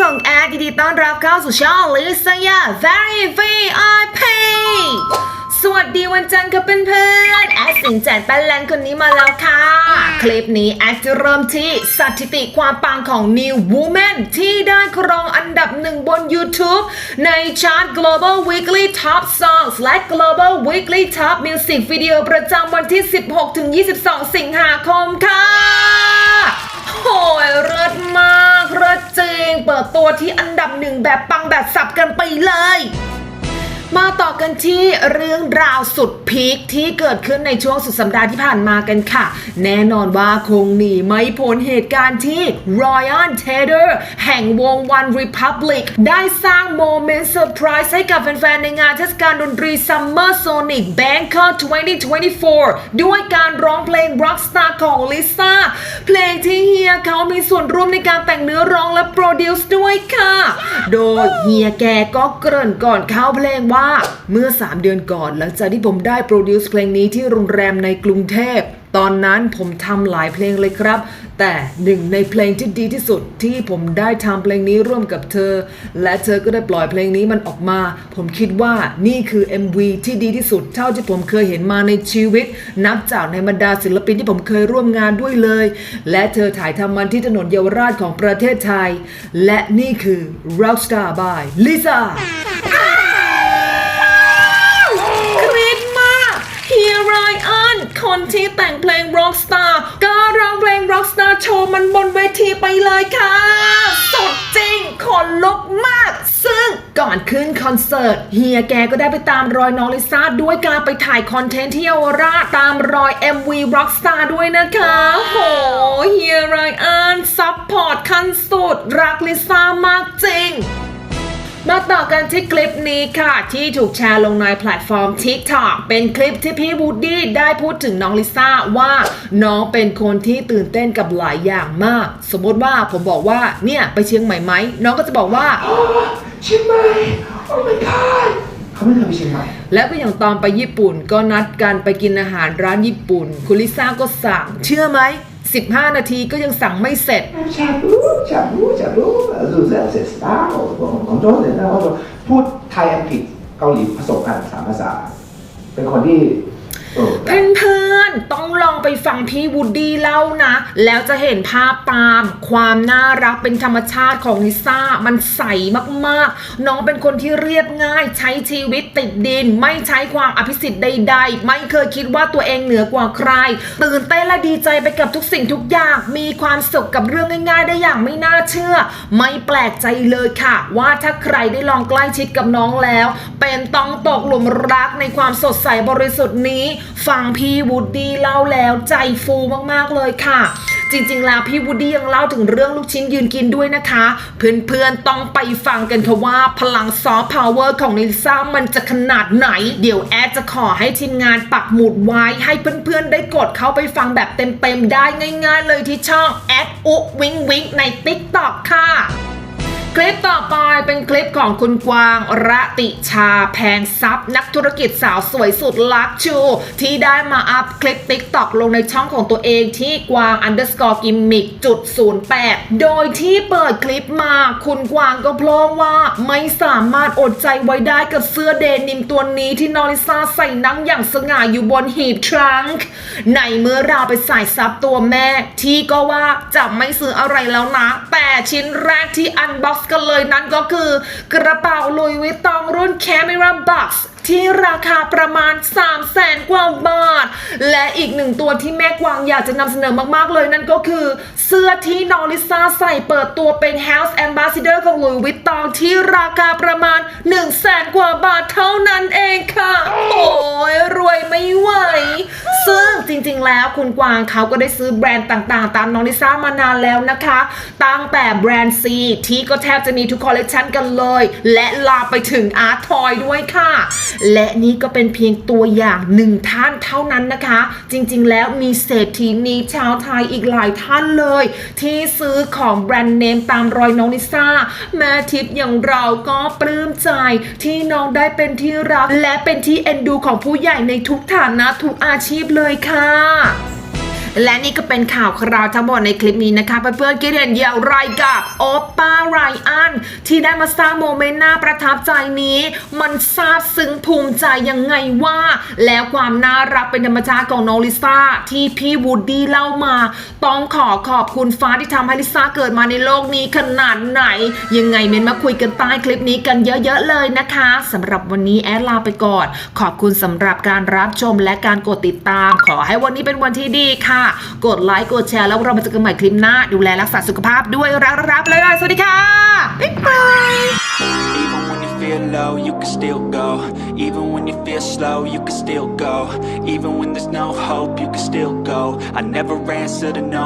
ของแอดดีต้อนรับเข้าสู่ช่องลิซยา Very VIP สวัสดีวันจันทร์ค่ะเพื่อนๆแอดสิงแจนแป้นแลนคนนี้มาแล้วค่ะ คลิปนี้แอดจะเริ่มที่สถิติความปังของ New Woman ที่ได้ครองอันดับหนึ่งบน YouTube ในชาร์ต Global Weekly Top Songs และ Global Weekly Top Music Video ประจำวันที่ 16-22 สิงหาคมค่ะ แบบปังแบบสับกันไปเลย มาต่อกันที่เรื่องราวสุดพีคที่เกิดขึ้นในช่วงสุดสัปดาห์ที่ผ่านมากันค่ะ แน่นอนว่าคงหนีไม่พ้นเหตุการณ์ที่ Ryan Tedder แห่งวง One Republic ได้สร้างโมเมนต์เซอร์ไพรส์ให้กับแฟนๆ ในงานเทศกาลดนตรี Summer Sonic Bangkok 2024 ด้วยการร้องเพลง Rockstar ของลิซ่าเพลงที่เฮียเขามีส่วนร่วมในการแต่งเนื้อร้องและโปรดิวซ์ด้วยค่ะ โดยเฮียแกก็เกริ่นก่อนเข้าเพลงว่าเมื่อ 3 เดือนก่อน หลังจากที่ผมได้โปรดิวซ์เพลงนี้ที่โรงแรมในกรุงเทพ ตอนนั้นผมทำหลายเพลงเลยครับ แต่หนึ่งในเพลงที่ดีที่สุดที่ผมได้ทำเพลงนี้ร่วมกับเธอ และเธอก็ได้ปล่อยเพลงนี้มันออกมา ผมคิดว่านี่คือ MV ที่ดีที่สุดเท่าที่ผมเคยเห็นมาในชีวิต นับจากในบรรดาศิลปินที่ผมเคยร่วมงานด้วยเลย และเธอถ่ายทำมันที่ถนนเยาวราชของประเทศไทย และนี่คือ Rockstar by Lisa คริสมากเฮีย ไรอันคนที่แต่งเพลง Rockstar ก็ร้องเพลง Rockstar โชว์มันบนเวทีไปเลยค่ะ สดจริงขนลุกมาก ซึ่งก่อนขึ้นคอนเสิร์ตเฮียแกก็ได้ไปตามรอยน้องลิซ่าด้วยการไปถ่ายคอนเทนต์ที่เยาวราชตามรอย MV Rockstar ด้วยนะคะ โหเฮียไรอันซัพพอร์ตขั้นสุดรักลิซ่ามากจริง มาต่อกันที่คลิปนี้ค่ะ ที่ถูกแชร์ลงในแพลตฟอร์ม TikTok เป็นคลิปที่พี่บูดดี้ได้พูดถึงน้องลิซ่าว่าน้องเป็นคนที่ตื่นเต้นกับหลายอย่างมาก สมมติว่าผมบอกว่าเนี่ยไปเชียงใหม่ไหมน้องก็จะบอกว่าเชียงใหม่โอ้ my god เขาไม่เคยไปเชียงใหม่แล้วก็อย่างตอนไปญี่ปุ่นก็นัดกันไปกินอาหารร้านญี่ปุ่น คุณลิซ่าก็สั่งเชื่อไหม 15 นาทีก็ยังสั่งไม่เสร็จ ชาบูชาบูชาบูรู้สึกเสร็จแล้วของโจ้เลยนะว่าพูดไทยอังกฤษเกาหลีผสมกันสามภาษา เป็นคนที่เออ เพื่อน ต้องลองไปฟังพี่วูดดี้เล่านะ แล้วจะเห็นภาพตาม ความน่ารักเป็นธรรมชาติของลิซ่า มันใสมากๆ น้องเป็นคนที่เรียบง่าย ใช้ชีวิตติดดิน ไม่ใช้ความอภิสิทธิ์ใด ๆ ไม่เคยคิดว่าตัวเองเหนือกว่าใคร ตื่นเต้นและดีใจไปกับทุกสิ่งทุกอย่าง มีความสุขกับเรื่องง่าย ๆ ได้อย่างไม่น่าเชื่อ ไม่แปลกใจเลยค่ะ ว่าถ้าใครได้ลองใกล้ชิดกับน้องแล้ว เป็นต้องตกหลุมรักในความสดใสบริสุทธิ์นี้ ฟังพี่วูดดี้เล่าแล้วใจฟูมากๆเลยค่ะ จริงๆแล้วพี่วูดดี้ยังเล่าถึงเรื่องลูกชิ้นยืนกินด้วยนะคะ เพื่อนๆต้องไปฟังกันค่ะว่าพลังซอฟต์พาวเวอร์ของลิซ่ามันจะขนาดไหน เดี๋ยวแอดจะขอให้ทีมงานปักหมุดไว้ให้เพื่อนๆได้กดเข้าไปฟังแบบเต็มๆได้ง่าย ๆ เลยที่ช่องแอดอุวิงวิงใน TikTok ค่ะ คลิปต่อไปเป็นคลิปของคุณกวางระติชาแพงทรัพย์ นักธุรกิจสาวสวยสุดลักชู ที่ได้มาอัพคลิป TikTok ลงในช่องของตัวเองที่กวาง underscore gimmick จุด08 โดยที่เปิดคลิปมาคุณกวางก็โพล่งว่าไม่สามารถอดใจไว้ได้กับเสื้อเดนิมตัวนี้ที่นอริซาใส่นั่งอย่างสง่าอยู่บนหีบทรังค์ในเมื่อเราไปใส่ซับตัวแม่ ที่ก็ว่าจะไม่ซื้ออะไรแล้วนะ แต่ชิ้นแรกที่อันบ็อกซกันเลยนั้นก็คือกระเป๋าลุยวิตตองรุ่น Camera Box ที่ราคาประมาณ 3 0 0แสนกว่าบาท และอีกหนึ่งตัวที่แม่กวางอยากจะนำเสนอมากๆเลยนั่นก็คือ เสื้อที่น้องลิซ่าใส่เปิดตัวเป็น House Ambassador ของลุยวิตตองที่ราคาประมาณ 1 0 0 0 0แสนกว่าบาทเท่านั้นเองค่ะ โอ้ยรวยไม่ไหว ซึ่งจริงๆแล้วคุณกวางเขาก็ได้ซื้อแบรนด์ต่างๆ ตามน้องลิซ่ามานานแล้วนะคะ ตั้งแต่แบรนด์ C ที่ก็แทบจะมีทุกคอลเลกชันกันเลย และลาไปถึงอาร์ทอยด้วยค่ะและนี่ก็เป็นเพียงตัวอย่างหนึ่งท่านเท่านั้นนะคะ จริงๆ แล้วมีเศรษฐีนีชาวไทยอีกหลายท่านเลย ที่ซื้อของแบรนด์เนมตามรอยน้องนิซ่า แม่ทิพย์อย่างเราก็ปลื้มใจที่น้องได้เป็นที่รัก และเป็นที่เอ็นดูของผู้ใหญ่ในทุกฐานะทุกอาชีพเลยค่ะ และนี่ก็เป็นข่าวคราวทั้งหมดในคลิปนี้นะคะเพื่อนๆคิดเห็นอย่างไรกับโอปป้าไรอันที่ได้มาสร้างโมเมนต์น่าประทับใจนี้ มันซาบซึ้งภูมิใจยังไงว่า แล้วความน่ารักเป็นธรรมชาติของน้องลิซ่าที่พี่วูดดี้เล่ามา ต้องขอขอบคุณฟ้าที่ทำให้ลิซ่าเกิดมาในโลกนี้ขนาดไหน ยังไงเม้นมาคุยกันใต้คลิปนี้กันเยอะๆเลยนะคะสำหรับวันนี้แอดลาไปก่อน ขอบคุณสำหรับการรับชมและการกดติดตาม ขอให้วันนี้เป็นวันที่ดีค่ะกดไลค์กดแชร์แล้วเรามาเจอกันใหม่คลิปหน้า ดูแลรักษาสุขภาพด้วยรักรับเลยสวัสดีค่ะบ๊ายบาย Even when you feel low, you can still go. Even when you feel slow, you can still go. Even when there's no hope, you can still go. I never answer to no.